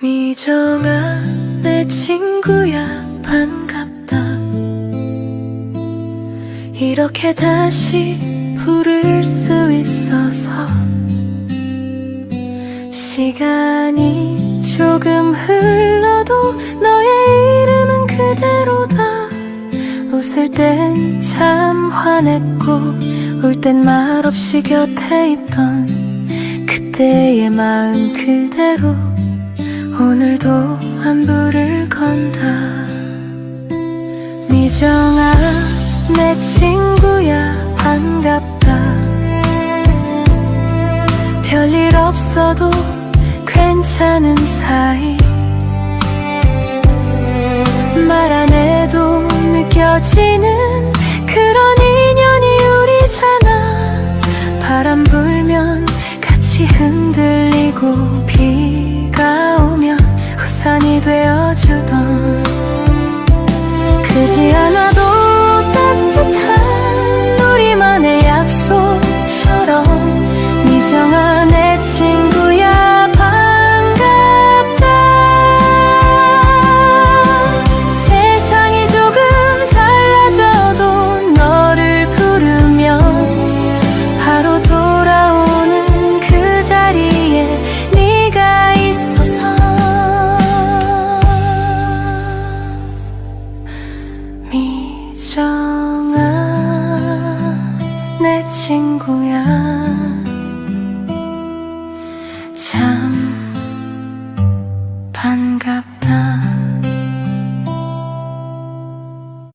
미정아 내 친구야 반갑다. 이렇게 다시 부를 수 있어서 시간이 조금 흘러도 너의 이름은 그대로다. 웃을 땐 참 화냈고 울 땐 말없이 곁에 있던 그때의 마음 그대로 오늘도 안부를 건다. 미정아 내 친구야 반갑다. 별일 없어도 괜찮은 사이. 말 안 해도 느껴지는 그런 인연이 우리잖아. 바람 불면 같이 흔들리고 千古